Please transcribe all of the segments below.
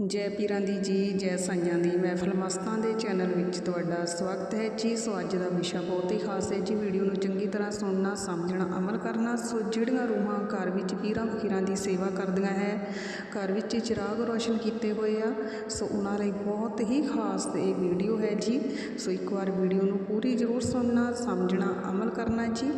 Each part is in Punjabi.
ਜੈ ਪੀਰਾਂ ਦੀ ਜੀ, ਜੈ ਸਾਈਆਂ ਦੀ। ਮਹਿਫਲ ਮਸਤਾਂ ਦੇ ਚੈਨਲ ਵਿੱਚ ਤੁਹਾਡਾ ਸਵਾਗਤ ਹੈ। ਜੀ, ਸੋ ਅੱਜ ਦਾ ਵਿਸ਼ਾ ਬਹੁਤ ਹੀ ਖਾਸ ਹੈ। ਜੀ, ਵੀਡੀਓ ਨੂੰ ਚੰਗੀ ਤਰ੍ਹਾਂ ਸੁਣਨਾ, ਸਮਝਣਾ, ਅਮਲ ਕਰਨਾ, ਸੋ ਜਿਹੜੀਆਂ ਰੂਹਾਂ ਘਰ ਵਿੱਚ ਪੀਰਾਂ ਫਕੀਰਾਂ ਦੀ ਸੇਵਾ ਕਰਦੀਆਂ ਹੈ, ਘਰ ਵਿੱਚ ਚਿਰਾਗ ਰੋਸ਼ਨ ਕੀਤੇ ਹੋਏ ਆ, ਸੋ ਉਹਨਾਂ ਲਈ ਬਹੁਤ ਹੀ ਖਾਸ ਇਹ ਵੀਡੀਓ ਹੈ ਜੀ। ਸੋ ਇੱਕ ਵਾਰ ਵੀਡੀਓ ਨੂੰ ਪੂਰੀ ਜ਼ਰੂਰ ਸੁਣਨਾ, ਸਮਝਣਾ, ਅਮਲ ਕਰਨਾ ਜੀ।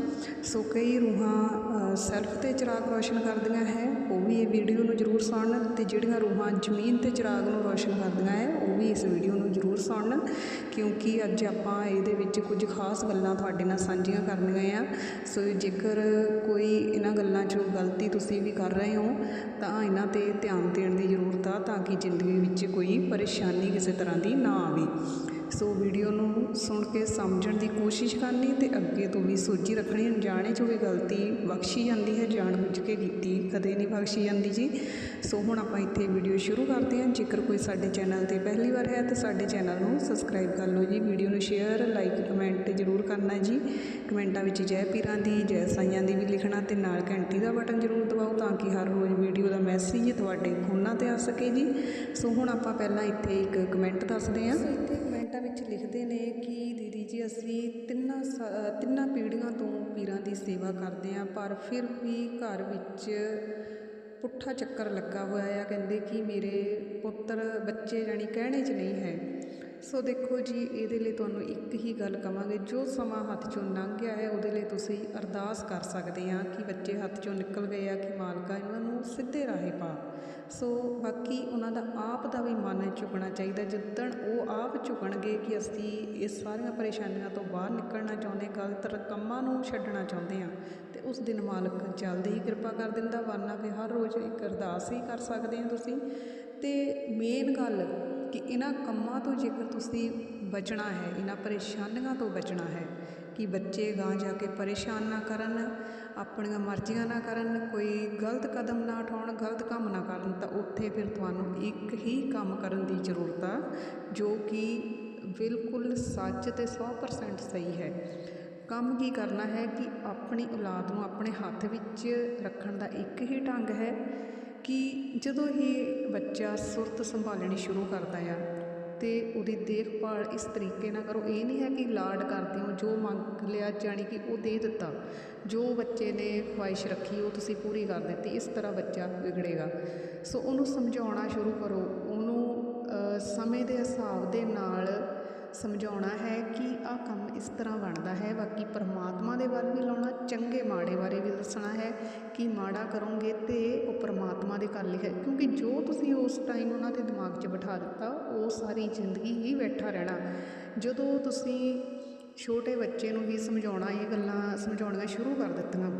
ਸੋ ਕਈ ਰੂਹਾਂ ਸੈਲਫ ਤੇ ਚਿਰਾਗ ਰੋਸ਼ਨ ਕਰਦੀਆਂ ਹੈ, ਉਹ ਵੀ ਇਹ ਵੀਡੀਓ ਨੂੰ ਜ਼ਰੂਰ ਸੁਣਨ ਤੇ ਜਿਹੜੀਆਂ ਰੂਹਾਂ ਜ਼ਮੀਨ ਤੇ ਚਿਰਾਗ ਨੂੰ ਰੋਸ਼ਨ ਕਰਦੀਆਂ ਹੈ, ਉਹ ਵੀ ਇਸ ਵੀਡੀਓ ਨੂੰ ਜ਼ਰੂਰ ਸੁਣਨ, ਕਿਉਂਕਿ ਅੱਜ ਆਪਾਂ ਇਹਦੇ ਵਿੱਚ ਕੁਝ ਖਾਸ ਗੱਲਾਂ ਤੁਹਾਡੇ ਨਾਲ ਸਾਂਝੀਆਂ ਕਰਨੀਆਂ ਆ। ਸੋ ਜੇਕਰ ਕੋਈ ਇਹਨਾਂ ਗੱਲਾਂ 'ਚੋਂ ਗਲਤੀ ਤੁਸੀਂ ਵੀ ਕਰ ਰਹੇ ਹੋ, ਤਾਂ ਇਹਨਾਂ ਤੇ ਧਿਆਨ ਦੇਣ ਦੀ ਜ਼ਰੂਰਤ ਆ, ਤਾਂ ਕਿ ਜ਼ਿੰਦਗੀ ਵਿੱਚ ਕੋਈ ਪਰੇਸ਼ਾਨੀ ਕਿਸੇ ਤਰ੍ਹਾਂ ਦੀ ਨਾ ਆਵੇ। ਸੋ ਵੀਡੀਓ ਨੂੰ ਸੁਣ ਕੇ ਸਮਝਣ ਦੀ ਕੋਸ਼ਿਸ਼ ਕਰਨੀ ਤੇ ਅੱਗੇ ਤੋਂ ਵੀ ਸੋਚੀ ਰੱਖਣੀ, ਅਣਜਾਣੇ 'ਚ ਕੋਈ ਗਲਤੀ ਬਖਸ਼ੀ ਜਾਂਦੀ ਹੈ, ਜਾਣ ਬੁੱਝ ਕੇ ਕੀਤੀ ਕਦੇ ਨਹੀਂ ਬਖਸ਼ੀ ਜਾਂਦੀ ਜੀ। ਸੋ ਹੁਣ ਆਪਾਂ ਇੱਥੇ ਵੀਡੀਓ ਸ਼ੁਰੂ ਕਰਦੇ ਹਾਂ। ਜੇਕਰ ਕੋਈ ਸਾਡੇ ਚੈਨਲ ਤੇ ਪਹਿਲੀ ਵਾਰ ਹੈ ਤਾਂ ਸਾਡੇ ਚੈਨਲ ਨੂੰ ਸਬਸਕ੍ਰਾਈਬ ਕਰ ਲਓ ਜੀ। ਵੀਡੀਓ ਨੂੰ ਸ਼ੇਅਰ, ਲਾਈਕ, ਕਮੈਂਟ ਜ਼ਰੂਰ ਕਰਨਾ ਜੀ। ਕਮੈਂਟਾਂ ਵਿੱਚ ਜੈ ਪੀਰਾਂ ਦੀ, ਜੈ ਸਾਈਆਂ ਦੀ ਵੀ ਲਿਖਣਾ ਤੇ ਨਾਲ ਘੰਟੀ ਦਾ ਬਟਨ ਜ਼ਰੂਰ ਦਬਾਓ ਤਾਂ ਕਿ ਹਰ ਰੋਜ਼ ਵੀਡੀਓ ਦਾ ਮੈਸੇਜ ਤੁਹਾਡੇ ਫੋਨਾਂ ਤੇ ਆ ਸਕੇ ਜੀ। ਸੋ ਹੁਣ ਆਪਾਂ ਪਹਿਲਾਂ ਇੱਥੇ ਇੱਕ ਕਮੈਂਟ ਦੱਸਦੇ ਹਾਂ। ਸੋ ਇੱਥੇ ਕਮੈਂਟਾਂ ਵਿੱਚ ਲਿਖਦੇ ਨੇ ਕਿ ਦੀਦੀ ਜੀ, ਅਸੀਂ ਤਿੰਨਾਂ ਸਾ ਤਿੰਨਾਂ ਪੀੜ੍ਹੀਆਂ ਤੋਂ ਪੀਰਾਂ ਦੀ ਸੇਵਾ ਕਰਦੇ ਹਾਂ, ਪਰ ਫਿਰ ਵੀ ਘਰ ਵਿੱਚ ਪੁੱਠਾ ਚੱਕਰ ਲੱਗਾ ਹੋਇਆ ਆ। ਕਹਿੰਦੇ ਕਿ ਮੇਰੇ ਪੁੱਤਰ ਬੱਚੇ ਜਾਣੀ ਕਹਿਣੇ 'ਚ ਨਹੀਂ ਹੈ। ਸੋ ਦੇਖੋ ਜੀ, ਇਹਦੇ ਲਈ ਤੁਹਾਨੂੰ ਇੱਕ ਹੀ ਗੱਲ ਕਵਾਂਗੇ, ਜੋ ਸਮਾਂ ਹੱਥ 'ਚੋਂ ਲੰਘ ਗਿਆ ਹੈ, ਉਹਦੇ ਲਈ ਤੁਸੀਂ ਅਰਦਾਸ ਕਰ ਸਕਦੇ ਆ ਕਿ ਬੱਚੇ ਹੱਥ 'ਚੋਂ ਨਿਕਲ ਗਏ ਆ, ਕਿ ਮਾਲਕਾ ਇਹਨਾਂ ਨੂੰ ਸਿੱਧੇ ਰਾਹੇ ਪਾ। ਸੋ ਬਾਕੀ ਉਹਨਾਂ ਦਾ ਆਪ ਦਾ ਵੀ ਮਨ ਝੁਕਣਾ ਚਾਹੀਦਾ। ਜਿੱਦਣ ਉਹ ਆਪ ਝੁਕਣਗੇ ਕਿ ਅਸੀਂ ਇਸ ਸਾਰੀਆਂ ਪਰੇਸ਼ਾਨੀਆਂ ਤੋਂ ਬਾਹਰ ਨਿਕਲਣਾ ਚਾਹੁੰਦੇ ਗਲਤ ਕੰਮਾਂ ਨੂੰ ਛੱਡਣਾ ਚਾਹੁੰਦੇ ਆ ਤੇ ਉਸ ਦਿਨ ਮਾਲਕ ਜਲਦੀ ਹੀ ਕਿਰਪਾ ਕਰ ਦਿੰਦਾ, ਵਰਨਾ ਫਿਰ ਹਰ ਰੋਜ਼ ਇੱਕ ਅਰਦਾਸ ਹੀ ਕਰ ਸਕਦੇ ਆ ਤੁਸੀਂ। ਤੇ ਮੇਨ ਗੱਲ ਕਿ ਇਹਨਾਂ ਕੰਮਾਂ ਤੋਂ ਜੇਕਰ ਤੁਸੀਂ ਬਚਣਾ ਹੈ, ਇਹਨਾਂ ਪਰੇਸ਼ਾਨੀਆਂ ਤੋਂ ਬਚਣਾ ਹੈ ਕਿ ਬੱਚੇ ਗਾਂ ਜਾ ਕੇ ਪਰੇਸ਼ਾਨ ਨਾ ਕਰਨ, ਆਪਣੀਆਂ ਮਰਜ਼ੀਆਂ ਨਾ ਕਰਨ, ਕੋਈ ਗਲਤ ਕਦਮ ਨਾ ਉਠਾਉਣ, ਗਲਤ ਕੰਮ ਨਾ ਕਰਨ, ਤਾਂ ਉੱਥੇ ਫਿਰ ਤੁਹਾਨੂੰ ਇੱਕ ਹੀ ਕੰਮ ਕਰਨ ਦੀ ਜ਼ਰੂਰਤ ਆ, ਜੋ ਕਿ ਬਿਲਕੁਲ ਸੱਚ ਤੇ 100% ਸਹੀ ਹੈ। ਕੰਮ ਕੀ ਕਰਨਾ ਹੈ ਕਿ ਆਪਣੀ ਔਲਾਦ ਨੂੰ ਆਪਣੇ ਹੱਥ ਵਿੱਚ ਰੱਖਣ ਦਾ ਇੱਕ ਹੀ ਢੰਗ ਹੈ ਕਿ ਜਦੋਂ ਹੀ ਬੱਚਾ ਸੁਰਤ ਸੰਭਾਲਣੀ ਸ਼ੁਰੂ ਕਰਦਾ ਆ ਅਤੇ ਉਹਦੀ ਦੇਖਭਾਲ ਇਸ ਤਰੀਕੇ ਨਾਲ ਕਰੋ। ਇਹ ਨਹੀਂ ਹੈ ਕਿ ਲਾਡ ਕਰਦੇ ਹੋ, ਜੋ ਮੰਗ ਲਿਆ ਜਾਣੀ ਕਿ ਉਹ ਦੇ ਦਿੱਤਾ। ਜੋ ਬੱਚੇ ਨੇ ਖੁਆਇਸ਼ ਰੱਖੀ, ਉਹ ਤੁਸੀਂ ਪੂਰੀ ਕਰ ਦਿੱਤੀ, ਇਸ ਤਰ੍ਹਾਂ ਬੱਚਾ ਵਿਗੜੇਗਾ। ਸੋ ਉਹਨੂੰ ਸਮਝਾਉਣਾ ਸ਼ੁਰੂ ਕਰੋ। ਉਹਨੂੰ ਸਮੇਂ ਦੇ ਹਿਸਾਬ ਦੇ ਨਾਲ ਸਮਝਾਉਣਾ ਹੈ ਕਿ ਆਹ ਕੰਮ ਇਸ ਤਰ੍ਹਾਂ ਬਣਦਾ ਹੈ। ਬਾਕੀ ਪਰਮਾਤਮਾ ਦੇ ਵੱਲ ਵੀ ਲਾਉਣਾ, ਚੰਗੇ ਮਾੜੇ ਬਾਰੇ ਵੀ ਦੱਸਣਾ ਹੈ ਕਿ ਮਾੜਾ ਕਰੋਗੇ ਤੇ ਉਹ ਪਰਮਾਤਮਾ ਦੇ ਕਰ ਲਿਖਿਆ। ਕਿਉਂਕਿ ਜੋ ਤੁਸੀਂ ਉਸ ਟਾਈਮ ਉਹਨਾਂ ਦੇ ਦਿਮਾਗ 'ਚ ਬਿਠਾ ਦਿੱਤਾ, ਉਹ ਸਾਰੀ ਜ਼ਿੰਦਗੀ ਹੀ ਬੈਠਾ ਰਹਿਣਾ। ਜਦੋਂ ਤੁਸੀਂ ਛੋਟੇ ਬੱਚੇ ਨੂੰ ਵੀ ਸਮਝਾਉਣਾ, ਇਹ ਗੱਲਾਂ ਸਮਝਾਉਣੀਆਂ ਸ਼ੁਰੂ ਕਰ ਦਿੱਤੀਆਂ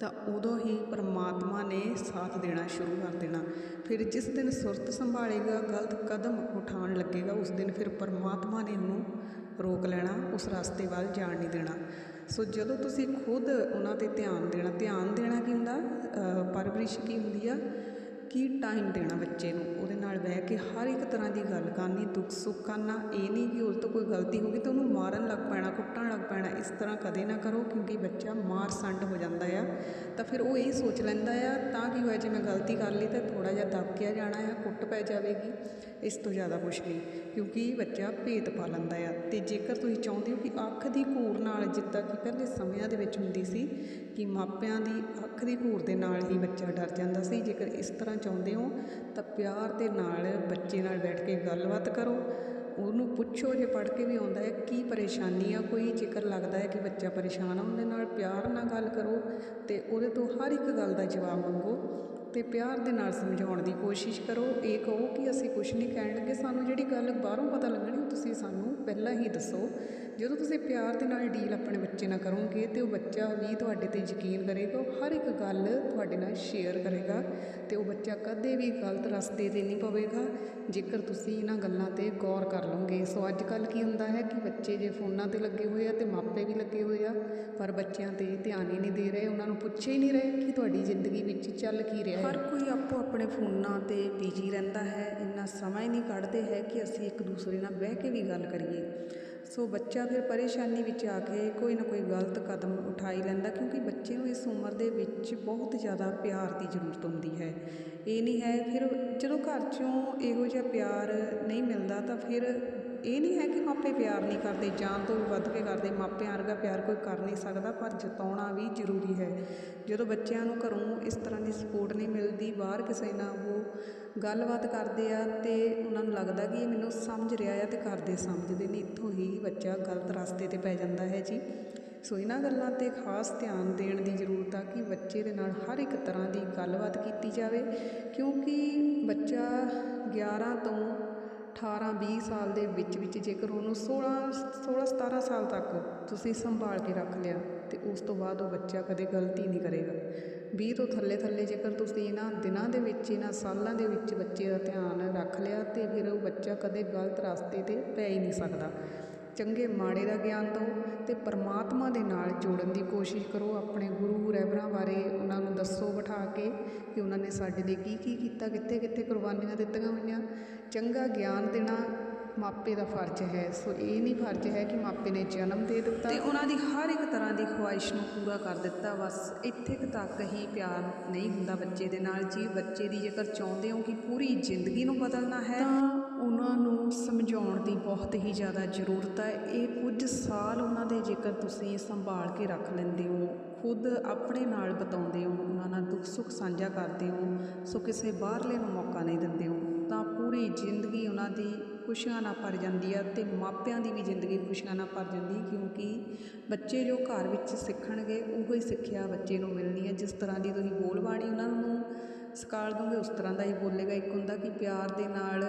ਤਾਂ ਉਦੋਂ ਹੀ ਪਰਮਾਤਮਾ ਨੇ ਸਾਥ ਦੇਣਾ ਸ਼ੁਰੂ ਕਰ ਦੇਣਾ। ਫਿਰ ਜਿਸ ਦਿਨ ਸੁਰਤ ਸੰਭਾਲੇਗਾ, ਗਲਤ ਕਦਮ ਉਠਾਉਣ ਲੱਗੇਗਾ, ਉਸ ਦਿਨ ਫਿਰ ਪਰਮਾਤਮਾ ਨੇ ਉਹਨੂੰ ਰੋਕ ਲੈਣਾ, ਉਸ ਰਸਤੇ ਵੱਲ ਜਾਣ ਨਹੀਂ ਦੇਣਾ। ਸੋ ਜਦੋਂ ਤੁਸੀਂ ਖੁਦ ਉਹਨਾਂ ਤੇ ਧਿਆਨ ਦੇਣਾ ਧਿਆਨ ਦੇਣਾ ਕੀ ਹੁੰਦਾ? ਪਰਵਰਿਸ਼ ਕੀ ਹੁੰਦੀ ਆ? ਕੀ ਟਾਈਮ ਦੇਣਾ ਬੱਚੇ ਨੂੰ? ਉਹਦੇ ਨਾਲ ਬਹਿ ਕੇ ਹਰ ਇੱਕ ਤਰ੍ਹਾਂ ਦੀ ਗੱਲ ਕਰਨੀ, ਦੁੱਖ ਸੁੱਖ ਕਰਨਾ, ਇਹ ਨਹੀਂ ਕਿ ਉਸ ਤੋਂ ਕੋਈ ਗਲਤੀ ਹੋ ਗਈ ਤਾਂ ਉਹਨੂੰ ਮਾਰਨ ਲੱਗ ਪੈਣਾ, ਕੁੱਟਣ ਲੱਗ ਪੈਣਾ, ਇਸ ਤਰ੍ਹਾਂ ਕਦੇ ਨਾ ਕਰੋ ਕਿਉਂਕਿ ਬੱਚਾ ਮਾਰ ਸੰਡ ਹੋ ਜਾਂਦਾ ਆ। ਤਾਂ ਫਿਰ ਉਹ ਇਹ ਸੋਚ ਲੈਂਦਾ ਆ, ਤਾਂ ਕੀ ਹੋਇਆ ਜੇ ਮੈਂ ਗਲਤੀ ਕਰ ਲਈ ਤਾਂ ਥੋੜਾ ਜਿਹਾ ਦਬਕਿਆ ਜਾਣਾ ਆ, ਕੁੱਟ ਪੈ ਜਾਵੇਗੀ। ਇਸ ਤੋਂ ਜ਼ਿਆਦਾ ਕੁਝ ਨਹੀਂ, ਕਿਉਂਕਿ ਬੱਚਾ ਭੇਤ ਪਾ ਲੈਂਦਾ ਆ। ਤੇ ਜੇਕਰ ਤੁਸੀਂ ਚਾਹੁੰਦੇ ਹੋ ਕਿ ਅੱਖ ਦੀ ਘੂਰ ਨਾਲ ਜਿੱਦਾਂ ਕਿ ਪਹਿਲੇ ਸਮਿਆਂ ਦੇ ਵਿੱਚ ਹੁੰਦੀ ਸੀ ਕਿ ਮਾਪਿਆਂ ਦੀ ਅੱਖ ਦੀ ਘੂਰ ਦੇ ਨਾਲ ਹੀ ਬੱਚਾ ਡਰ ਜਾਂਦਾ ਸੀ, ਜੇਕਰ ਇਸ ਤਰ੍ਹਾਂ ਚਾਹੁੰਦੇ ਹੋ, ਤਾਂ ਪਿਆਰ ਦੇ ਨਾਲ ਬੱਚੇ ਨਾਲ ਬੈਠ ਕੇ ਗੱਲਬਾਤ ਕਰੋ। ਉਹਨੂੰ ਪੁੱਛੋ ਜੇ ਪੜ੍ਹ ਕੇ ਵੀ ਆਉਂਦਾ ਹੈ, ਕੀ ਪਰੇਸ਼ਾਨੀ ਆ, ਕੋਈ ਜੇਕਰ ਲੱਗਦਾ ਹੈ ਕਿ ਬੱਚਾ ਪਰੇਸ਼ਾਨ ਆ, ਉਹਦੇ ਨਾਲ ਪਿਆਰ ਨਾਲ ਗੱਲ ਕਰੋ ਅਤੇ ਉਹਦੇ ਤੋਂ ਹਰ ਇੱਕ ਗੱਲ ਦਾ ਜਵਾਬ ਮੰਗੋ। ਤੇ ਪਿਆਰ ਦੇ ਨਾਲ ਸਮਝਾਉਣ ਦੀ ਕੋਸ਼ਿਸ਼ ਕਰੋ। ਇਹ ਕਹੋ ਕਿ ਅਸੀਂ ਕੁਝ ਨਹੀਂ ਕਹਿਣ ਲੱਗੇ। ਸਾਨੂੰ ਜਿਹੜੀ ਗੱਲ ਬਾਹਰੋਂ ਪਤਾ ਲੱਗਣੀ, ਉਹ ਤੁਸੀਂ ਸਾਨੂੰ ਪਹਿਲਾਂ ਹੀ ਦੱਸੋ। ਜਦੋਂ ਤੁਸੀਂ ਪਿਆਰ ਦੇ ਨਾਲ ਡੀਲ ਆਪਣੇ ਬੱਚੇ ਨਾਲ ਕਰੋਗੇ, ਤੇ ਉਹ ਬੱਚਾ ਵੀ ਤੁਹਾਡੇ ਤੇ ਯਕੀਨ ਕਰੇਗਾ, ਉਹ ਹਰ ਇੱਕ ਗੱਲ ਤੁਹਾਡੇ ਨਾਲ ਸ਼ੇਅਰ ਕਰੇਗਾ ਤੇ ਉਹ ਬੱਚਾ ਕਦੇ ਵੀ ਗਲਤ ਰਸਤੇ ਤੇ ਨਹੀਂ ਪਵੇਗਾ। ਜੇਕਰ ਤੁਸੀਂ ਇਹਨਾਂ ਗੱਲਾਂ ਤੇ ਗੌਰ ਕਰ ਲਓਗੇ। ਸੋ ਅੱਜ ਕੱਲ ਕੀ ਹੁੰਦਾ ਹੈ ਕਿ ਬੱਚੇ ਜੇ ਫੋਨਾਂ ਤੇ ਲੱਗੇ ਹੋਏ ਆ ਤੇ ਮਾਪੇ ਵੀ ਲੱਗੇ ਹੋਏ ਆ, ਪਰ ਬੱਚਿਆਂ ਤੇ ਧਿਆਨ ਹੀ ਨਹੀਂ ਦੇ ਰਹੇ, ਉਹਨਾਂ ਨੂੰ ਪੁੱਛੇ ਹੀ ਨਹੀਂ ਰਹੇ ਕਿ ਤੁਹਾਡੀ ਜ਼ਿੰਦਗੀ ਵਿੱਚ ਚੱਲ ਕੀ ਰਿਹਾ ਹਰ ਕੋਈ ਆਪੋ ਆਪਣੇ ਫੋਨਾਂ ਤੇ ਬਿਜ਼ੀ ਰਹਿੰਦਾ ਹੈ, ਇੰਨਾ ਸਮਾਂ ਹੀ ਨਹੀਂ ਕੱਢਦੇ ਹੈ ਕਿ ਅਸੀਂ ਇੱਕ ਦੂਸਰੇ ਨਾਲ ਬਹਿ ਕੇ ਵੀ ਗੱਲ ਕਰੀਏ। ਸੋ ਬੱਚਾ ਫਿਰ ਪਰੇਸ਼ਾਨੀ ਵਿੱਚ ਆ ਕੇ ਕੋਈ ਨਾ ਕੋਈ ਗਲਤ ਕਦਮ ਉਠਾਈ ਲੈਂਦਾ, ਕਿਉਂਕਿ ਬੱਚੇ ਨੂੰ ਇਸ ਉਮਰ ਦੇ ਵਿੱਚ ਬਹੁਤ ਜ਼ਿਆਦਾ ਪਿਆਰ ਦੀ ਜ਼ਰੂਰਤ ਹੁੰਦੀ ਹੈ। ਇਹ ਨਹੀਂ ਹੈ, ਫਿਰ ਜਦੋਂ ਘਰ 'ਚੋਂ ਇਹੋ ਜਿਹਾ ਪਿਆਰ ਨਹੀਂ ਮਿਲਦਾ ਤਾਂ ਫਿਰ ਇਹ ਨਹੀਂ ਹੈ ਕਿ ਮਾਪੇ ਪਿਆਰ ਨਹੀਂ ਕਰਦੇ, ਜਾਨ ਤੋਂ ਵੀ ਵੱਧ ਕੇ ਕਰਦੇ, ਮਾਪਿਆਂ ਵਰਗਾ ਪਿਆਰ ਕੋਈ ਕਰ ਨਹੀਂ ਸਕਦਾ, ਪਰ ਜਤਾਉਣਾ ਵੀ ਜ਼ਰੂਰੀ ਹੈ। ਜਦੋਂ ਬੱਚਿਆਂ ਨੂੰ ਘਰੋਂ ਇਸ ਤਰ੍ਹਾਂ ਦੀ ਸਪੋਰਟ ਨਹੀਂ ਮਿਲਦੀ, ਬਾਹਰ ਕਿਸੇ ਨਾਲ ਉਹ ਗੱਲਬਾਤ ਕਰਦੇ ਆ ਤੇ ਉਹਨਾਂ ਨੂੰ ਲੱਗਦਾ ਕਿ ਇਹ ਮੈਨੂੰ ਸਮਝ ਰਿਹਾ ਆ ਤੇ ਕਰਦੇ ਸਮਝਦੇ ਨੇ, ਇੱਥੋਂ ਹੀ ਬੱਚਾ ਗਲਤ ਰਸਤੇ ਤੇ ਪੈ ਜਾਂਦਾ ਹੈ ਜੀ। ਸੋ ਇਹਨਾਂ ਗੱਲਾਂ ਤੇ ਖਾਸ ਧਿਆਨ ਦੇਣ ਦੀ ਜ਼ਰੂਰਤ ਆ ਕਿ ਬੱਚੇ ਦੇ ਨਾਲ ਹਰ ਇੱਕ ਤਰ੍ਹਾਂ ਦੀ ਗੱਲਬਾਤ ਕੀਤੀ ਜਾਵੇ, ਕਿਉਂਕਿ ਬੱਚਾ 11 ਤੋਂ 18 20 ਸਾਲ ਦੇ ਵਿੱਚ ਵਿੱਚ ਜੇਕਰ ਉਹਨੂੰ 16 16 17 ਸਾਲ ਤੱਕ ਤੁਸੀਂ ਸੰਭਾਲ ਕੇ ਰੱਖ ਲਿਆ, ਤੇ ਉਸ ਤੋਂ ਬਾਅਦ ਉਹ ਬੱਚਾ ਕਦੇ ਗਲਤੀ ਨਹੀਂ ਕਰੇਗਾ। 20 ਤੋਂ ਥੱਲੇ ਥੱਲੇ ਜੇਕਰ ਤੁਸੀਂ ਇਹਨਾਂ ਦਿਨਾਂ ਦੇ ਵਿੱਚ, ਇਹਨਾਂ ਸਾਲਾਂ ਦੇ ਵਿੱਚ ਬੱਚੇ ਦਾ ਧਿਆਨ ਰੱਖ ਲਿਆ, ਤੇ ਫਿਰ ਉਹ ਬੱਚਾ ਕਦੇ ਗਲਤ ਰਸਤੇ ਤੇ ਪੈ ਹੀ ਨਹੀਂ ਸਕਦਾ। ਚੰਗੇ ਮਾੜੇ ਦਾ ਗਿਆਨ ਦਿਓ ਅਤੇ ਪਰਮਾਤਮਾ ਦੇ ਨਾਲ ਜੋੜਨ ਦੀ ਕੋਸ਼ਿਸ਼ ਕਰੋ। ਆਪਣੇ ਗੁਰੂ ਰਹਿਬਰਾਂ ਬਾਰੇ ਉਹਨਾਂ ਨੂੰ ਦੱਸੋ ਬਿਠਾ ਕੇ ਕਿ ਉਹਨਾਂ ਨੇ ਸਾਡੇ ਲਈ ਕੀ ਕੀ ਕੀਤਾ ਕਿੱਥੇ ਕਿੱਥੇ ਕੁਰਬਾਨੀਆਂ ਦਿੱਤੀਆਂ ਹੋਈਆਂ। ਚੰਗਾ ਗਿਆਨ ਦੇਣਾ ਮਾਪੇ ਦਾ ਫਰਜ਼ ਹੈ। ਸੋ ਇਹ ਨਹੀਂ ਫਰਜ਼ ਹੈ ਕਿ ਮਾਪੇ ਨੇ ਜਨਮ ਦੇ ਦਿੱਤਾ। ਤੇ ਉਹਨਾਂ ਦੀ ਹਰ ਇੱਕ ਤਰ੍ਹਾਂ ਦੀ ਖੁਆਇਸ਼ ਨੂੰ ਪੂਰਾ ਕਰ ਦਿੱਤਾ। ਬਸ ਇੱਥੇ ਤੱਕ ਹੀ ਪਿਆਰ ਨਹੀਂ ਹੁੰਦਾ ਬੱਚੇ ਦੇ ਨਾਲ। ਜੀ ਬੱਚੇ ਦੀ ਜੇਕਰ ਚਾਹੁੰਦੇ ਹੋ ਕਿ ਪੂਰੀ ਜ਼ਿੰਦਗੀ ਨੂੰ ਬਦਲਣਾ ਹੈ ਤਾਂ ਉਹਨਾਂ ਨੂੰ ਸਮਝਾਉਣ ਦੀ ਬਹੁਤ ਹੀ ਜ਼ਿਆਦਾ ਜ਼ਰੂਰਤ ਹੈ। ਇਹ ਕੁਝ ਸਾਲ ਉਹਨਾਂ ਦੇ ਜੇਕਰ ਤੁਸੀਂ ਸੰਭਾਲ ਕੇ ਰੱਖ ਲੈਂਦੇ ਹੋ ਖੁਦ ਆਪਣੇ ਨਾਲ ਬਤਾਉਂਦੇ ਹੋ ਉਹਨਾਂ ਨਾਲ ਦੁੱਖ ਸੁੱਖ ਸਾਂਝਾ ਕਰਦੇ ਹੋ ਸੋ ਕਿਸੇ ਬਾਹਰਲੇ ਨੂੰ ਮੌਕਾ ਨਹੀਂ ਦਿੰਦੇ ਹੋ ਤਾਂ ਪੂਰੀ ਜ਼ਿੰਦਗੀ ਉਹਨਾਂ ਦੀ ਖੁਸ਼ੀਆਂ ਨਾਲ ਭਰ ਜਾਂਦੀ ਆ ਅਤੇ ਮਾਪਿਆਂ ਦੀ ਵੀ ਜ਼ਿੰਦਗੀ ਖੁਸ਼ੀਆਂ ਨਾਲ ਭਰ ਜਾਂਦੀ ਕਿਉਂਕਿ ਬੱਚੇ ਜੋ ਘਰ ਵਿੱਚ ਸਿੱਖਣਗੇ, ਉਹੋ ਹੀ ਸਿੱਖਿਆ ਬੱਚੇ ਨੂੰ ਮਿਲਣੀ ਹੈ ਜਿਸ ਤਰ੍ਹਾਂ ਦੀ ਤੁਸੀਂ ਬੋਲਬਾਣੀ ਉਹਨਾਂ ਨੂੰ ਸਿਖਾਲ ਦੋਗੇ, ਉਸ ਤਰ੍ਹਾਂ ਦਾ ਹੀ ਬੋਲੇਗਾ। ਇੱਕ ਹੁੰਦਾ ਕਿ ਪਿਆਰ ਦੇ ਨਾਲ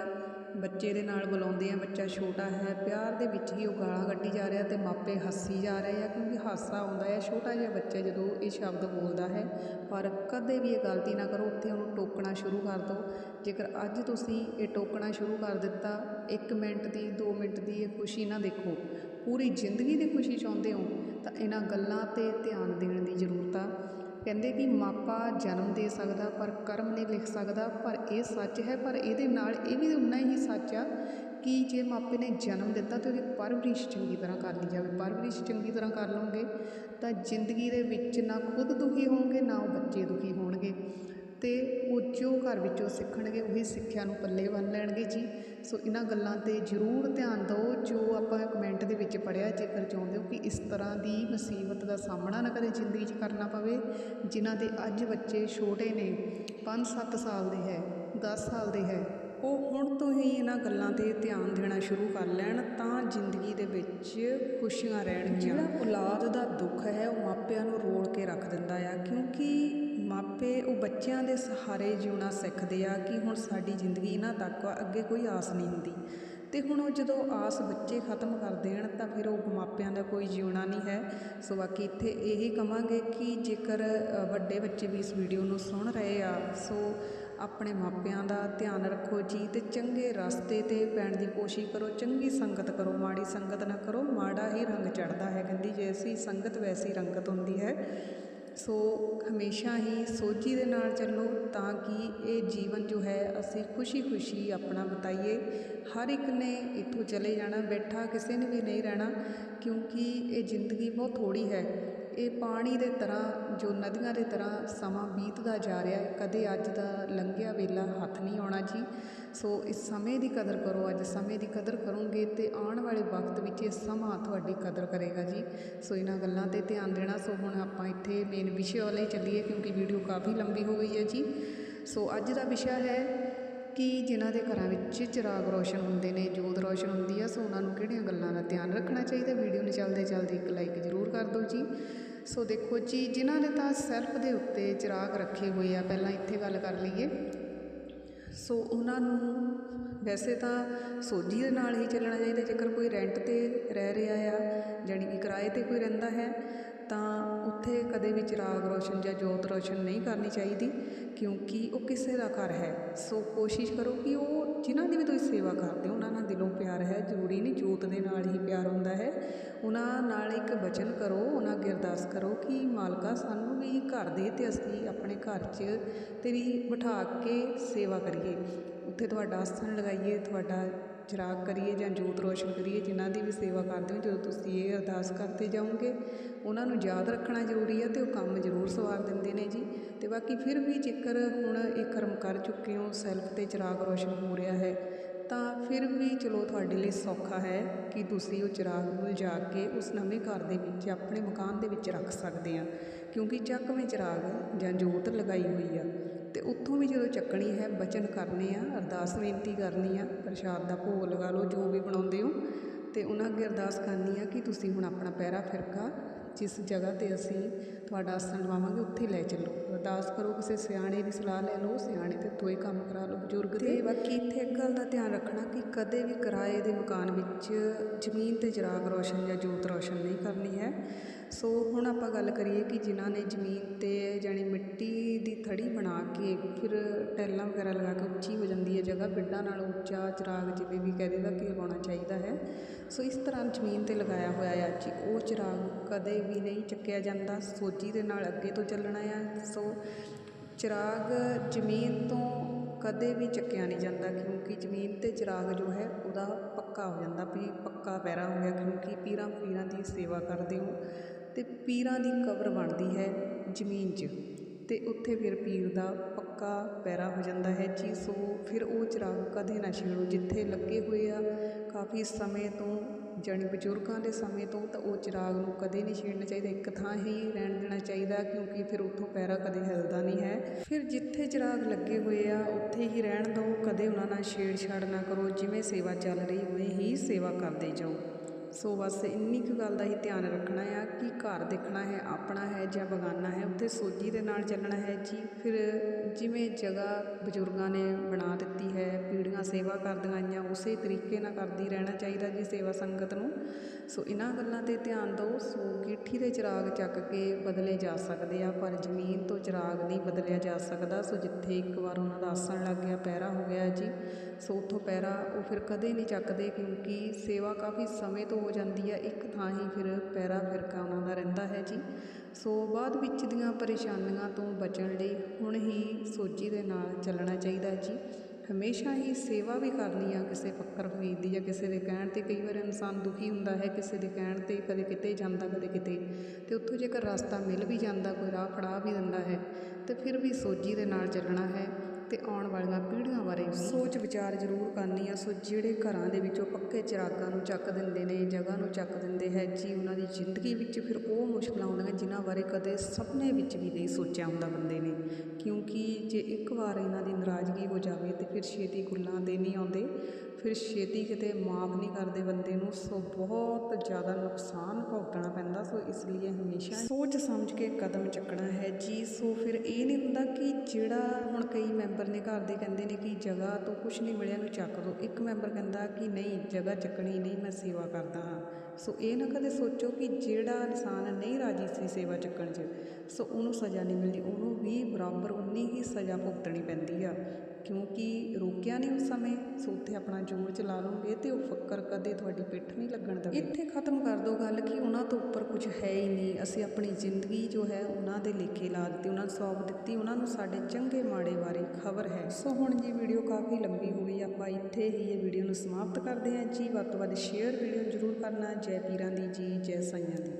ਬੱਚੇ ਦੇ ਨਾਲ ਬੁਲਾਉਂਦੇ ਆ, ਬੱਚਾ ਛੋਟਾ ਹੈ, ਪਿਆਰ ਦੇ ਵਿੱਚ ਹੀ ਉਹ ਗਾਲਾਂ ਕੱਢੀ ਜਾ ਰਿਹਾ ਅਤੇ ਮਾਪੇ ਹੱਸੀ ਜਾ ਰਹੇ ਆ ਕਿਉਂਕਿ ਹਾਸਾ ਆਉਂਦਾ ਹੈ, ਛੋਟਾ ਜਿਹਾ ਬੱਚਾ ਜਦੋਂ ਇਹ ਸ਼ਬਦ ਬੋਲਦਾ ਹੈ, ਪਰ ਕਦੇ ਵੀ ਇਹ ਗਲਤੀ ਨਾ ਕਰੋ, ਉੱਥੇ ਉਹਨੂੰ ਟੋਕਣਾ ਸ਼ੁਰੂ ਕਰ ਦਿਓ। ਜੇਕਰ ਅੱਜ ਤੁਸੀਂ ਇਹ ਟੋਕਣਾ ਸ਼ੁਰੂ ਕਰ ਦਿੱਤਾ 1 ਮਿੰਟ ਦੀ 2 ਮਿੰਟ ਦੀ ਇਹ ਖੁਸ਼ੀ ਨਾ ਦੇਖੋ, ਪੂਰੀ ਜ਼ਿੰਦਗੀ ਦੀ ਖੁਸ਼ੀ ਚਾਹੁੰਦੇ ਹੋ, ਤਾਂ ਇਹਨਾਂ ਗੱਲਾਂ ਤੇ ਧਿਆਨ ਦੇਣ ਦੀ ਜ਼ਰੂਰਤ ਆ। ਕਹਿੰਦੇ ਕਿ ਮਾਪਾ ਜਨਮ ਦੇ ਸਕਦਾ, ਪਰ ਕਰਮ ਨਹੀਂ ਲਿਖ ਸਕਦਾ। ਪਰ ਇਹ ਸੱਚ ਹੈ, ਪਰ ਇਹਦੇ ਨਾਲ ਇਹ ਵੀ ਉਨਾ ਹੀ ਸੱਚ ਆ ਕਿ ਜੇ ਮਾਪੇ ਨੇ ਜਨਮ ਦਿੱਤਾ ਤਾਂ ਉਹਦੀ ਪਰਵਰਿਸ਼ ਚੰਗੀ ਤਰ੍ਹਾਂ ਕਰ ਲਈ ਜਾਵੇ। ਪਰਵਰਿਸ਼ ਚੰਗੀ ਤਰ੍ਹਾਂ ਕਰ ਲਓਗੇ ਤਾਂ ਜ਼ਿੰਦਗੀ ਦੇ ਵਿੱਚ ਨਾ ਖੁਦ ਦੁਖੀ ਹੋਵੋਗੇ, ਨਾ ਉਹ ਬੱਚੇ ਦੁਖੀ ਹੋਣਗੇ। ਅਤੇ ਉਹ ਜੋ ਘਰ ਵਿੱਚੋਂ ਸਿੱਖਣਗੇ, ਉਹੀ ਸਿੱਖਿਆ ਨੂੰ ਪੱਲੇ ਬੰਨ੍ਹ ਲੈਣਗੇ ਜੀ। ਸੋ ਇਹਨਾਂ ਗੱਲਾਂ ਤੇ ਜ਼ਰੂਰ ਧਿਆਨ ਦਿਓ, ਜੋ ਆਪਾਂ ਕਮੈਂਟ ਦੇ ਵਿੱਚ ਪੜ੍ਹਿਆ, ਜੇਕਰ ਚਾਹੁੰਦੇ ਹੋ ਕਿ ਇਸ ਤਰ੍ਹਾਂ ਦੀ ਮੁਸੀਬਤ ਦਾ ਸਾਹਮਣਾ ਨਾ ਕਦੇ ਜ਼ਿੰਦਗੀ 'ਚ ਕਰਨਾ ਪਵੇ, ਜਿਨ੍ਹਾਂ ਦੇ ਅੱਜ ਬੱਚੇ ਛੋਟੇ ਨੇ 5-7 ਸਾਲ ਦੇ ਹੈ 10 ਸਾਲ ਦੇ ਹੈ, ਉਹ ਹੁਣ ਤੋਂ ਹੀ ਇਹਨਾਂ ਗੱਲਾਂ ਤੇ ਧਿਆਨ ਦੇਣਾ ਸ਼ੁਰੂ ਕਰ ਲੈਣ, ਤਾਂ ਜ਼ਿੰਦਗੀ ਦੇ ਵਿੱਚ ਖੁਸ਼ੀਆਂ ਰਹਿਣਗੀਆਂ। ਜਿਹੜਾ ਔਲਾਦ ਦਾ ਦੁੱਖ ਹੈ, ਉਹ ਮਾਪਿਆਂ ਨੂੰ ਰੋਲ ਕੇ ਰੱਖ ਦਿੰਦਾ ਆ, ਕਿਉਂਕਿ ਮਾਪੇ ਉਹ ਬੱਚਿਆਂ ਦੇ ਸਹਾਰੇ ਜਿਉਣਾ ਸਿੱਖਦੇ ਆ ਕਿ ਹੁਣ ਸਾਡੀ ਜ਼ਿੰਦਗੀ ਇਹਨਾਂ ਤੱਕ ਆ, ਅੱਗੇ ਕੋਈ ਆਸ ਨਹੀਂ ਹੁੰਦੀ। ਅਤੇ ਹੁਣ ਉਹ ਜਦੋਂ ਆਸ ਬੱਚੇ ਖਤਮ ਕਰ ਦੇਣ ਤਾਂ ਫਿਰ ਉਹ ਮਾਪਿਆਂ ਦਾ ਕੋਈ ਜਿਉਣਾ ਨਹੀਂ ਹੈ। ਸੋ ਬਾਕੀ ਇੱਥੇ ਇਹੀ ਕਵਾਂਗੇ ਕਿ ਜੇਕਰ ਵੱਡੇ ਬੱਚੇ ਵੀ ਇਸ ਵੀਡੀਓ ਨੂੰ ਸੁਣ ਰਹੇ ਆ ਸੋ ਆਪਣੇ ਮਾਪਿਆਂ ਦਾ ਧਿਆਨ ਰੱਖੋ ਜੀ ਤੇ ਚੰਗੇ ਰਸਤੇ ਤੇ ਪੈਣ ਦੀ ਕੋਸ਼ਿਸ਼ ਕਰੋ ਚੰਗੀ ਸੰਗਤ ਕਰੋ ਮਾੜੀ ਸੰਗਤ ਨਾ ਕਰੋ ਮਾੜਾ ਹੀ ਰੰਗ ਚੜਦਾ ਹੈ। ਕਹਿੰਦੀ ਜੈਸੀ ਸੰਗਤ ਵੈਸੀ ਰੰਗਤ ਹੁੰਦੀ ਹੈ ਸੋ ਹਮੇਸ਼ਾ ਹੀ ਸੋਝੀ ਦੇ ਨਾਲ ਚੱਲੋ ਤਾਂ ਕਿ ਇਹ ਜੀਵਨ ਜੋ ਹੈ ਅਸੀਂ ਖੁਸ਼ੀ-ਖੁਸ਼ੀ ਆਪਣਾ ਬਿਤਾਈਏ। ਹਰ ਇੱਕ ਨੇ ਇੱਥੋਂ ਚਲੇ ਜਾਣਾ, ਬੈਠਾ, ਕਿਸੇ ਨੇ ਵੀ ਨਹੀਂ ਰਹਿਣਾ ਕਿਉਂਕਿ ਇਹ ਜ਼ਿੰਦਗੀ ਬਹੁਤ ਥੋੜੀ ਹੈ। ਇਹ ਪਾਣੀ ਦੇ ਤਰ੍ਹਾਂ, ਜੋ ਨਦੀਆਂ ਦੇ ਤਰ੍ਹਾਂ ਸਮਾਂ ਬੀਤਦਾ ਜਾ ਰਿਹਾ ਕਦੇ ਅੱਜ ਦਾ ਲੰਘਿਆ ਵੇਲਾ ਹੱਥ ਨਹੀਂ ਆਉਣਾ ਜੀ। ਸੋ ਇਸ ਸਮੇਂ ਦੀ ਕਦਰ ਕਰੋ, ਅੱਜ ਸਮੇਂ ਦੀ ਕਦਰ ਕਰੋਗੇ ਤੇ ਆਉਣ ਵਾਲੇ ਵਕਤ ਵਿੱਚ ਇਹ ਸਮਾਂ ਤੁਹਾਡੀ ਕਦਰ ਕਰੇਗਾ ਜੀ। ਸੋ ਇਹਨਾਂ ਗੱਲਾਂ ਤੇ ਧਿਆਨ ਦੇਣਾ, ਸੋ ਹੁਣ ਆਪਾਂ ਇੱਥੇ ਮੇਨ ਵਿਸ਼ੇ ਵਾਲੇ ਚੱਲੀਏ, ਕਿਉਂਕਿ ਵੀਡੀਓ ਕਾਫੀ ਲੰਬੀ ਹੋ ਗਈ ਹੈ ਜੀ। ਸੋ ਅੱਜ ਦਾ ਵਿਸ਼ਾ ਹੈ ਕਿ ਜਿਨ੍ਹਾਂ ਦੇ ਘਰਾਂ ਵਿੱਚ ਚਿਰਾਗ ਰੋਸ਼ਨ ਹੁੰਦੇ ਨੇ, ਜੋਤ ਰੋਸ਼ਨ ਹੁੰਦੀ ਆ, ਸੋ ਉਹਨਾਂ ਨੂੰ ਕਿਹੜੀਆਂ ਗੱਲਾਂ ਦਾ ਧਿਆਨ ਰੱਖਣਾ ਚਾਹੀਦਾ? ਵੀਡੀਓ ਨੂੰ ਚੱਲਦੇ ਚੱਲਦੇ ਇੱਕ ਲਾਈਕ ਜ਼ਰੂਰ ਕਰ ਦਿਓ ਜੀ। ਸੋ ਦੇਖੋ ਜੀ, ਜਿਨ੍ਹਾਂ ਨੇ ਤਾਂ ਸੈਲਫ ਦੇ ਉੱਤੇ ਚਿਰਾਗ ਰੱਖੇ ਹੋਏ ਆ, ਪਹਿਲਾਂ ਇੱਥੇ ਗੱਲ ਕਰ ਲਈਏ। ਸੋ ਉਹਨਾਂ ਨੂੰ ਵੈਸੇ ਤਾਂ ਸੋਝੀ ਦੇ ਨਾਲ ਹੀ ਚੱਲਣਾ ਚਾਹੀਦਾ, ਜੇਕਰ ਕੋਈ ਰੈਂਟ ਤੇ ਰਹਿ ਰਿਹਾ ਆ, ਜਾਣੀ ਕਿ ਕਿਰਾਏ ਤੇ ਕੋਈ ਰਹਿੰਦਾ ਹੈ, ਤਾਂ ਉੱਥੇ ਕਦੇ ਵੀ ਚਿਰਾਗ ਰੋਸ਼ਨ ਜਾਂ ਜੋਤ ਰੋਸ਼ਨ ਨਹੀਂ ਕਰਨੀ ਚਾਹੀਦੀ, ਕਿਉਂਕਿ ਉਹ ਕਿਸੇ ਦਾ ਘਰ ਹੈ। ਸੋ ਕੋਸ਼ਿਸ਼ ਕਰੋ ਕਿ ਉਹ ਜਿਨ੍ਹਾਂ ਦੀ ਵੀ ਤੁਸੀਂ ਸੇਵਾ ਕਰਦੇ ਹੋ, ਉਹਨਾਂ ਨਾਲ ਦਿਲੋਂ ਪਿਆਰ ਹੈ, ਜ਼ਰੂਰੀ ਨਹੀਂ ਜੋਤ ਦੇ ਨਾਲ ਹੀ ਪਿਆਰ ਹੁੰਦਾ ਹੈ। ਉਹਨਾਂ ਨਾਲ ਇੱਕ ਵਚਨ ਕਰੋ, ਉਹਨਾਂ ਅੱਗੇ ਅਰਦਾਸ ਕਰੋ ਕਿ ਮਾਲਕਾ ਸਾਨੂੰ ਵੀ ਘਰ ਦੇ ਤੇ ਅਸੀਂ ਆਪਣੇ ਘਰ 'ਚ ਤੇਰੀ ਬਿਠਾ ਕੇ ਸੇਵਾ ਕਰੀਏ। ਉੱਥੇ ਤੁਹਾਡਾ ਆਸਣ ਲਗਾਈਏ, ਤੁਹਾਡਾ ਚਿਰਾਗ ਕਰੀਏ ਜਾਂ ਜੋਤ ਰੋਸ਼ਨ ਕਰੀਏ, ਜਿਨ੍ਹਾਂ ਦੀ ਵੀ ਸੇਵਾ ਕਰਦੇ ਹੋ, ਜਦੋਂ ਤੁਸੀਂ ਇਹ ਅਰਦਾਸ ਕਰਦੇ ਜਾਓਗੇ, ਉਹਨਾਂ ਨੂੰ ਯਾਦ ਰੱਖਣਾ ਜ਼ਰੂਰੀ ਹੈ ਅਤੇ ਉਹ ਕੰਮ ਜ਼ਰੂਰ ਸਵਾਰ ਦਿੰਦੇ ਨੇ ਜੀ। ਅਤੇ ਬਾਕੀ ਫਿਰ ਵੀ ਜੇਕਰ ਹੁਣ ਇਹ ਕਰਮ ਕਰ ਚੁੱਕੇ ਹੋ ਸੈਲਫ ਤੇ ਚਿਰਾਗ ਰੋਸ਼ਨ ਹੋ ਰਿਹਾ ਹੈ, ਤਾਂ ਫਿਰ ਵੀ ਚਲੋ ਤੁਹਾਡੇ ਲਈ ਸੌਖਾ ਹੈ ਕਿ ਤੁਸੀਂ ਉਹ ਚਿਰਾਗ ਨੂੰ ਜਾ ਕੇ ਉਸ ਨਵੇਂ ਘਰ ਦੇ ਵਿੱਚ, ਆਪਣੇ ਮਕਾਨ ਦੇ ਵਿੱਚ ਰੱਖ ਸਕਦੇ ਆ। ਕਿਉਂਕਿ ਚੱਕਵੇਂ ਚਿਰਾਗ ਜਾਂ ਜੋਤ ਲਗਾਈ ਹੋਈ ਆ। ਅਤੇ ਉੱਥੋਂ ਵੀ ਜਦੋਂ ਚੱਕਣੀ ਹੈ, ਬਚਨ ਕਰਨੇ ਆ, ਅਰਦਾਸ ਬੇਨਤੀ ਕਰਨੀ ਆ, ਪ੍ਰਸ਼ਾਦ ਦਾ ਭੋਗ ਲਗਾ ਲਓ, ਜੋ ਵੀ ਬਣਾਉਂਦੇ ਹੋ। ਅਤੇ ਉਹਨਾਂ ਅੱਗੇ ਅਰਦਾਸ ਕਰਨੀ ਆ ਕਿ ਤੁਸੀਂ ਹੁਣ ਆਪਣਾ ਪਹਿਰਾ ਫਿਰਕਾ, ਜਿਸ ਜਗ੍ਹਾ ਤੇ ਅਸੀਂ ਤੁਹਾਡਾ ਆਸਣ ਲਵਾਵਾਂਗੇ, ਉੱਥੇ ਲੈ ਚੱਲੋ। ਅਰਦਾਸ ਕਰੋ, ਕਿਸੇ ਸਿਆਣੇ ਦੀ ਸਲਾਹ ਲੈ ਲਓ, ਸਿਆਣੇ ਤੇ ਤੋਏ ਕੰਮ ਕਰਾ ਲਓ, ਬਜ਼ੁਰਗ ਤੇ। ਬਾਕੀ ਇੱਥੇ ਇੱਕ ਗੱਲ ਦਾ ਧਿਆਨ ਰੱਖਣਾ ਕਿ ਕਦੇ ਵੀ ਕਿਰਾਏ ਦੇ ਮਕਾਨ ਵਿੱਚ ਜ਼ਮੀਨ ਤੇ ਚਿਰਾਗ ਰੋਸ਼ਨ ਜਾਂ ਜੋਤ ਰੋਸ਼ਨ ਨਹੀਂ ਕਰਨੀ ਹੈ। ਸੋ ਹੁਣ ਆਪਾਂ ਗੱਲ ਕਰੀਏ ਕਿ ਜਿਨ੍ਹਾਂ ਨੇ ਜ਼ਮੀਨ ਤੇ ਜਾਣੀ ਮਿੱਟੀ ਦੀ ਥੜੀ ਬਣਾ ਕੇ ਫਿਰ ਟੈਲਾਂ ਵਗੈਰਾ ਲਗਾ ਕੇ ਉੱਚੀ ਹੋ ਜਾਂਦੀ ਹੈ, ਜਗ੍ਹਾ ਪਿੰਡਾਂ ਨਾਲ ਉੱਚਾ, ਚਿਰਾਗ ਜਿਵੇਂ ਵੀ ਕਹਿ ਦੇਦਾ ਕਿ ਲਗਾਉਣਾ ਚਾਹੀਦਾ ਹੈ। ਸੋ ਇਸ ਤਰ੍ਹਾਂ ਜ਼ਮੀਨ ਤੇ ਲਗਾਇਆ ਹੋਇਆ ਆ ਜੀ ਉਹ ਚਿਰਾਗ ਕਦੇ ਵੀ ਨਹੀਂ ਚੱਕਿਆ ਜਾਂਦਾ। ਸੋਜੀ ਦੇ ਨਾਲ ਅੱਗੇ ਤੋਂ ਚੱਲਣਾ ਆ। ਸੋ ਚਿਰਾਗ ਜ਼ਮੀਨ ਤੋਂ ਕਦੇ ਵੀ ਚੱਕਿਆ ਨਹੀਂ ਜਾਂਦਾ ਕਿਉਂਕਿ ਜ਼ਮੀਨ ਤੇ ਚਿਰਾਗ ਜੋ ਹੈ, ਉਹਦਾ ਪੱਕਾ ਹੋ ਜਾਂਦਾ ਵੀ ਪੱਕਾ ਪੈਰਾ ਹੋ ਗਿਆ ਕਿਉਂਕਿ ਪੀਰਾਂ ਪੀਰਾਂ ਦੀ ਸੇਵਾ ਕਰਦੇ ਹੋ। ਅਤੇ ਪੀਰਾਂ ਦੀ ਕਬਰ ਬਣਦੀ ਹੈ ਜ਼ਮੀਨ 'ਚ ਅਤੇ ਉੱਥੇ ਫਿਰ ਪੀਰ ਦਾ ਪੱਕਾ ਪੈਰਾ ਹੋ ਜਾਂਦਾ ਹੈ। ਜੀ ਸੋ ਫਿਰ ਉਹ ਚਿਰਾਗ ਕਦੇ ਨਾ ਛੇੜੋ। ਜਿੱਥੇ ਲੱਗੇ ਹੋਏ ਆ ਕਾਫੀ ਸਮੇਂ ਤੋਂ, ਜਾਣੀ ਬਜ਼ੁਰਗਾਂ ਦੇ ਸਮੇਂ ਤੋਂ ਤਾਂ ਉਹ ਚਿਰਾਗ ਨੂੰ ਕਦੇ ਨਹੀਂ ਛੇੜਨਾ ਚਾਹੀਦਾ। ਇੱਕ ਥਾਂ ਹੀ ਰਹਿਣ ਦੇਣਾ ਚਾਹੀਦਾ ਕਿਉਂਕਿ ਫਿਰ ਉੱਥੋਂ ਪੈਰਾ ਕਦੇ ਹਿਲਦਾ ਨਹੀਂ ਹੈ। ਫਿਰ ਜਿੱਥੇ ਚਿਰਾਗ ਲੱਗੇ ਹੋਏ ਆ, ਉੱਥੇ ਹੀ ਰਹਿਣ ਦਿਓ। ਕਦੇ ਉਹਨਾਂ ਨਾਲ ਛੇੜਛਾੜ ਨਾ ਕਰੋ। ਜਿਵੇਂ ਸੇਵਾ ਚੱਲ ਰਹੀ, ਉਵੇਂ ਹੀ ਸੇਵਾ ਕਰਦੇ ਜਾਓ। ਸੋ ਬਸ ਇੰਨੀ ਕੁ ਗੱਲ ਦਾ ਹੀ ਧਿਆਨ ਰੱਖਣਾ ਆ ਕਿ ਘਰ ਦੇਖਣਾ ਹੈ, ਆਪਣਾ ਹੈ ਜਾਂ ਬਗਾਨਾ ਹੈ, ਉੱਥੇ ਸੋਜੀ ਦੇ ਨਾਲ ਚੱਲਣਾ ਹੈ। ਜੀ, ਫਿਰ ਜਿਵੇਂ ਜਗ੍ਹਾ ਬਜ਼ੁਰਗਾਂ ਨੇ ਬਣਾ ਦਿੱਤੀ ਹੈ ਪੀੜੀਆਂ ਸੇਵਾ ਕਰਦੀਆਂ ਆਈਆਂ, ਉਸੇ ਤਰੀਕੇ ਨਾਲ ਕਰਦੀ ਰਹਿਣਾ ਚਾਹੀਦਾ ਜੀ ਸੇਵਾ ਸੰਗਤ ਨੂੰ। ਸੋ ਇਹਨਾਂ ਗੱਲਾਂ ਤੇ ਧਿਆਨ ਦਿਓ, ਸੋ ਗਿੱਠੀ ਦੇ ਚਿਰਾਗ ਚੱਕ ਕੇ ਬਦਲੇ ਜਾ ਸਕਦੇ ਆ, ਪਰ ਜ਼ਮੀਨ ਤੋਂ ਚਿਰਾਗ ਨਹੀਂ ਬਦਲਿਆ ਜਾ ਸਕਦਾ। ਸੋ ਜਿੱਥੇ ਇੱਕ ਵਾਰ ਉਹਨਾਂ ਦਾ ਆਸਣ ਲੱਗ ਗਿਆ ਪੈਰਾ ਹੋ ਗਿਆ ਜੀ, ਸੋ ਉੱਥੋਂ ਪੈਰਾ ਉਹ ਫਿਰ ਕਦੇ ਨਹੀਂ ਚੱਕਦੇ ਕਿਉਂਕਿ ਸੇਵਾ ਕਾਫੀ ਸਮੇਂ ਤੋਂ ਹੋ ਜਾਂਦੀ ਹੈ ਇੱਕ ਥਾਂ ਹੀ ਫਿਰ ਪੈਰਾ ਫਿਰਕਾ ਉਹਨਾਂ ਦਾ ਰਹਿੰਦਾ ਹੈ ਜੀ। ਸੋ ਬਾਅਦ ਵਿੱਚ ਦੀਆਂ ਪਰੇਸ਼ਾਨੀਆਂ ਤੋਂ ਬਚਣ ਲਈ ਹੁਣ ਹੀ ਸੋਜੀ ਦੇ ਨਾਲ ਚੱਲਣਾ ਚਾਹੀਦਾ ਜੀ। ਹਮੇਸ਼ਾ ਹੀ ਸੇਵਾ ਵੀ ਕਰਨੀ ਆ, ਕਿਸੇ ਫੱਕਰ ਫਰੀਦ ਦੀ ਜਾਂ ਕਿਸੇ ਦੇ ਕਹਿਣ ਤੇ ਕਈ ਵਾਰ ਇਨਸਾਨ ਦੁਖੀ ਹੁੰਦਾ ਹੈ, ਕਿਸੇ ਦੇ ਕਹਿਣ ਤੇ ਕਦੇ ਕਿਤੇ ਜਾਂਦਾ, ਕਦੇ ਕਿਤੇ। ਤੇ ਉੱਥੋਂ ਜੇਕਰ ਰਸਤਾ ਮਿਲ ਵੀ ਜਾਂਦਾ, ਕੋਈ ਰਾਹ ਫੜਾ ਵੀ ਦਿੰਦਾ ਹੈ, ਤੇ ਫਿਰ ਵੀ ਸੋਜੀ ਦੇ ਨਾਲ ਚੱਲਣਾ ਹੈ। ਅਤੇ ਆਉਣ ਵਾਲੀਆਂ ਪੀੜ੍ਹੀਆਂ ਬਾਰੇ ਸੋਚ ਵਿਚਾਰ ਜ਼ਰੂਰ ਕਰਨੀ ਆ। ਸੋ ਜਿਹੜੇ ਘਰਾਂ ਦੇ ਵਿੱਚੋਂ ਪੱਕੇ ਚਿਰਾਗਾਂ ਨੂੰ ਚੱਕ ਦਿੰਦੇ ਨੇ, ਜਗ੍ਹਾ ਨੂੰ ਚੱਕ ਦਿੰਦੇ ਹੈ, ਜੀ ਉਹਨਾਂ ਦੀ ਜ਼ਿੰਦਗੀ ਵਿੱਚ ਫਿਰ ਉਹ ਮੁਸ਼ਕਲਾਂ ਆਉਂਦੀਆਂ ਜਿਨ੍ਹਾਂ ਬਾਰੇ ਕਦੇ ਸੁਪਨੇ ਵਿੱਚ ਵੀ ਨਹੀਂ ਸੋਚਿਆ ਹੁੰਦਾ ਬੰਦੇ ਨੇ। ਕਿਉਂਕਿ ਜੇ ਇੱਕ ਵਾਰ ਇਹਨਾਂ ਦੀ ਨਾਰਾਜ਼ਗੀ ਹੋ ਜਾਵੇ ਤੇ ਫਿਰ ਛੇਤੀ ਗੁੱਲਾਂ ਦੇ ਨਹੀਂ ਆਉਂਦੇ। ਫਿਰ ਛੇਤੀ ਕਿਤੇ ਮਾਫ ਨਹੀਂ ਕਰਦੇ ਬੰਦੇ ਨੂੰ, ਸੋ ਬਹੁਤ ਜ਼ਿਆਦਾ ਨੁਕਸਾਨ ਭੁਗਤਣਾ ਪੈਂਦਾ। ਸੋ ਇਸ ਲਈ ਹਮੇਸ਼ਾ ਸੋਚ ਸਮਝ ਕੇ ਕਦਮ ਚੱਕਣਾ ਹੈ ਜੀ। ਸੋ ਫਿਰ ਇਹ ਨਹੀਂ ਹੁੰਦਾ ਕਿ ਜਿਹੜਾ ਹੁਣ ਕਈ ਮੈਂਬਰ ਨੇ ਘਰ ਦੇ ਕਹਿੰਦੇ ਨੇ ਕਿ ਜਗ੍ਹਾ ਤੋਂ ਕੁਝ ਨਹੀਂ ਮਿਲਿਆ ਨੂੰ ਚੱਕ ਦੋ। ਇੱਕ ਮੈਂਬਰ ਕਹਿੰਦਾ ਕਿ ਨਹੀਂ, ਜਗ੍ਹਾ ਚੱਕਣੀ ਨਹੀਂ, ਮੈਂ ਸੇਵਾ ਕਰਦਾ ਹਾਂ। ਸੋ ਇਹ ਨਾ ਕਦੇ ਸੋਚੋ ਕਿ ਜਿਹੜਾ ਇਨਸਾਨ ਨਹੀਂ ਰਾਜੀ ਸੀ ਸੇਵਾ ਚੱਕਣ 'ਚ, ਸੋ ਉਹਨੂੰ ਸਜ਼ਾ ਨਹੀਂ ਮਿਲਦੀ। ਉਹਨੂੰ ਵੀ ਬਰਾਬਰ ਉਨੀ ਹੀ ਸਜ਼ਾ ਭੁਗਤਣੀ ਪੈਂਦੀ ਆ। ਕਿਉਂਕਿ ਰੋਕਿਆ ਨਹੀਂ ਉਸ ਸਮੇਂ, ਸੋ ਉੱਥੇ ਆਪਣਾ ਜ਼ੋਰ ਚਲਾ ਲਓਗੇ ਤੇ ਉਹ ਫੱਕਰ ਕਦੇ ਤੁਹਾਡੀ ਪਿੱਠ ਨਹੀਂ ਲੱਗਣ ਦੇਵੇ ਇੱਥੇ ਖਤਮ ਕਰ ਦੋ ਗੱਲ ਕਿ ਉਹਨਾਂ ਤੋਂ ਉੱਪਰ ਕੁਝ ਹੈ ਹੀ ਨਹੀਂ। ਅਸੀਂ ਆਪਣੀ ਜ਼ਿੰਦਗੀ ਜੋ ਹੈ, ਉਹਨਾਂ ਦੇ ਲੇਖੇ ਲਾ ਦਿੱਤੀ, ਉਹਨਾਂ ਨੂੰ ਸੌਂਪ ਦਿੱਤੀ, ਉਹਨਾਂ ਨੂੰ ਸਾਡੇ ਚੰਗੇ ਮਾੜੇ ਬਾਰੇ ਖਬਰ ਹੈ। ਸੋ ਹੁਣ ਜੀ ਵੀਡੀਓ ਕਾਫੀ ਲੰਬੀ ਹੋ ਗਈ, ਆਪਾਂ ਇੱਥੇ ਹੀ ਇਹ ਵੀਡੀਓ ਨੂੰ ਸਮਾਪਤ ਕਰਦੇ ਹਾਂ। ਜੀ ਵੱਧ ਤੋਂ ਵੱਧ ਸ਼ੇਅਰ ਵੀਡੀਓ ਜ਼ਰੂਰ ਕਰਨਾ। ਜੈ ਪੀਰਾਂ ਦੀ ਜੀ, ਜੈ ਸਾਈਆਂ ਦੀ।